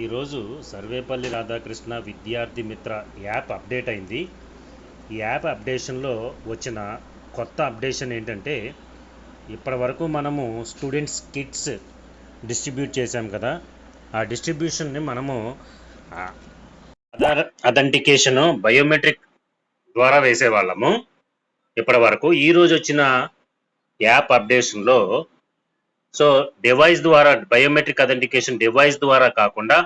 ఈరోజు సర్వేపల్లి రాధాకృష్ణ విద్యార్థి మిత్ర app update అయింది. ఈ యాప్ అప్డేషన్లో వచ్చిన కొత్త అప్డేషన్ ఏంటంటే ఇప్పటి వరకు మనము స్టూడెంట్స్ కిట్స్ డిస్ట్రిబ్యూట్ చేశాం కదా. ఆ డిస్ట్రిబ్యూషన్ని మనము ఆధార్ అథెంటికేషన్ బయోమెట్రిక్ ద్వారా వేసేవాళ్ళము. ఇప్పటి వరకు ఈరోజు వచ్చిన యాప్ అప్డేషన్లో సో డివైస్ ద్వారా బయోమెట్రిక్ అథెంటికేషన్ డివైస్ ద్వారా కాకుండా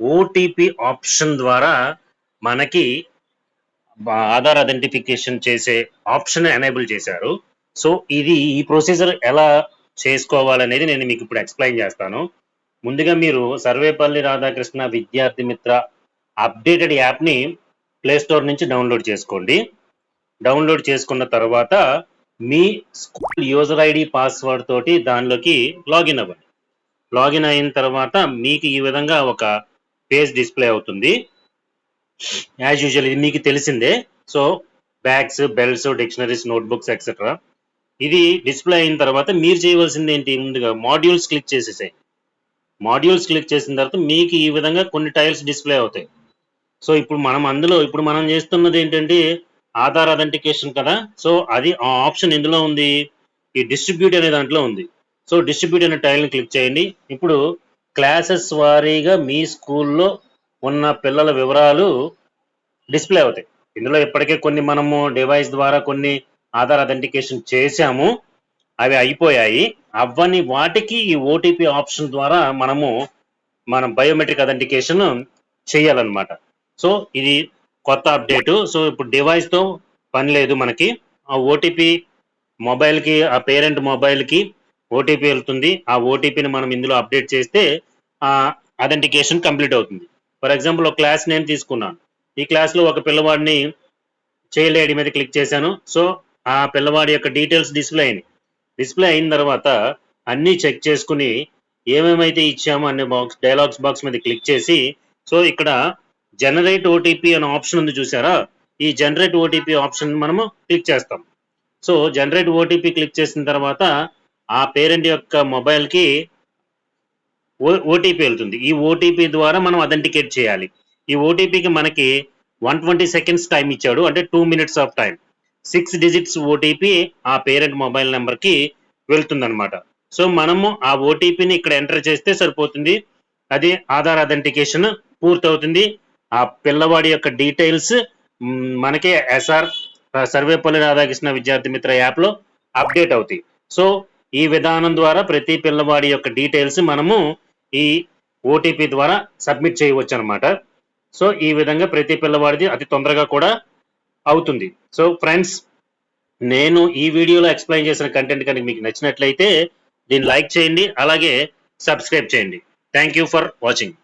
ఓటీపీ ఆప్షన్ ద్వారా మనకి ఆధార్ అథెంటిఫికేషన్ చేసే ఆప్షన్ ఎనేబుల్ చేశారు. సో ఇది ఈ ప్రొసీజర్ ఎలా చేసుకోవాలనేది నేను మీకు ఇప్పుడు ఎక్స్ప్లెయిన్ చేస్తాను. ముందుగా మీరు సర్వేపల్లి రాధాకృష్ణ విద్యార్థి మిత్ర అప్డేటెడ్ యాప్ని ప్లేస్టోర్ నుంచి డౌన్లోడ్ చేసుకోండి. డౌన్లోడ్ చేసుకున్న తర్వాత మీ స్కూల్ యూజర్ ఐడి పాస్వర్డ్ తోటి దానిలోకి లాగిన్ అవ్వండి. లాగిన్ అయిన తర్వాత మీకు ఈ విధంగా ఒక పేజ్ డిస్ప్లే అవుతుంది. యాజ్ యూజువల్ ఇది మీకు తెలిసిందే. So bags belts dictionaries notebooks etcetera ఇది డిస్ప్లే అయిన తర్వాత మీరు చేయవలసింది ఏంటి? ముందుగా మాడ్యూల్స్ క్లిక్ చేసేసాయి మాడ్యూల్స్ క్లిక్ చేసిన తర్వాత మీకు ఈ విధంగా కొన్ని టైల్స్ డిస్ప్లే అవుతాయి. సో ఇప్పుడు మనం అందులో ఇప్పుడు మనం చేస్తున్నది ఏంటంటే ఆధార్ అథెంటికేషన్ కదా. సో అది ఆ ఆప్షన్ ఎందులో ఉంది? ఈ డిస్ట్రిబ్యూట్ అనే దాంట్లో ఉంది. సో డిస్ట్రిబ్యూట్ అనే టైల్ని క్లిక్ చేయండి. ఇప్పుడు క్లాసెస్ వారీగా మీ స్కూల్లో ఉన్న పిల్లల వివరాలు డిస్ప్లే అవుతాయి. ఇందులో ఇప్పటికే కొన్ని మనము డివైస్ ద్వారా కొన్ని ఆధార్ అథెంటికేషన్ చేశాము. అవి అయిపోయాయి. అవ్వని వాటికి ఈ ఓటీపీ ఆప్షన్ ద్వారా మనము మనం బయోమెట్రిక్ అథెంటికేషన్ చేయాలన్నమాట. సో ఇది కొత్త అప్డేట్. సో ఇప్పుడు డివైస్తో పని లేదు మనకి. ఆ ఓటీపీ మొబైల్కి ఆ పేరెంట్ మొబైల్కి ఓటీపీ వెళ్తుంది. ఆ ఓటీపీని మనం ఇందులో అప్డేట్ చేస్తే ఆ అథెంటికేషన్ కంప్లీట్ అవుతుంది. ఫర్ ఎగ్జాంపుల్ ఒక క్లాస్ నేను తీసుకున్నాను ఈ క్లాస్లో ఒక పిల్లవాడిని చైల్డ్ ఐడి మీద క్లిక్ చేశాను. సో ఆ పిల్లవాడి యొక్క డీటెయిల్స్ డిస్ప్లే అయినాయి. డిస్ప్లే అయిన తర్వాత అన్ని చెక్ చేసుకుని ఏమేమైతే ఇచ్చామో అనే బాక్స్ డైలాగ్స్ బాక్స్ మీద క్లిక్ చేసి సో ఇక్కడ జనరేట్ ఓటీపీ అనే ఆప్షన్ ఉంది చూసారా? ఈ జనరేట్ ఓటీపీ ఆప్షన్ మనము క్లిక్ చేస్తాం. సో జనరేట్ ఓటీపీ క్లిక్ చేసిన తర్వాత ఆ పేరెంట్ యొక్క మొబైల్కి ఓటీపీ వెళ్తుంది. ఈ ఓటీపీ ద్వారా మనం అథెంటికేట్ చేయాలి. ఈ ఓటీపీకి మనకి వన్ ట్వంటీ సెకండ్స్ టైం ఇచ్చాడు. అంటే two minutes of time six digits OTP ఆ పేరెంట్ మొబైల్ నెంబర్కి వెళ్తుందనమాట సో మనము ఆ ఓటీపీని ఇక్కడ ఎంటర్ చేస్తే సరిపోతుంది. అది ఆధార్ అథెంటికేషన్ పూర్తవుతుంది. ఆ పిల్లవాడి యొక్క డీటెయిల్స్ మనకే ఎస్ఆర్ సర్వేపల్లి రాధాకృష్ణ విద్యార్థి మిత్ర యాప్లో అప్డేట్ అవుతాయి. సో ఈ విధానం ద్వారా ప్రతి పిల్లవాడి యొక్క డీటెయిల్స్ మనము ఈ ఓటీపీ ద్వారా సబ్మిట్ చేయవచ్చు అనమాట సో ఈ విధంగా ప్రతి పిల్లవాడిది అతి తొందరగా కూడా అవుతుంది. సో ఫ్రెండ్స్ నేను ఈ వీడియోలో ఎక్స్ప్లెయిన్ చేసిన కంటెంట్ కనుక మీకు నచ్చినట్లయితే దీన్ని లైక్ చేయండి అలాగే సబ్స్క్రైబ్ చేయండి. Thank you for watching.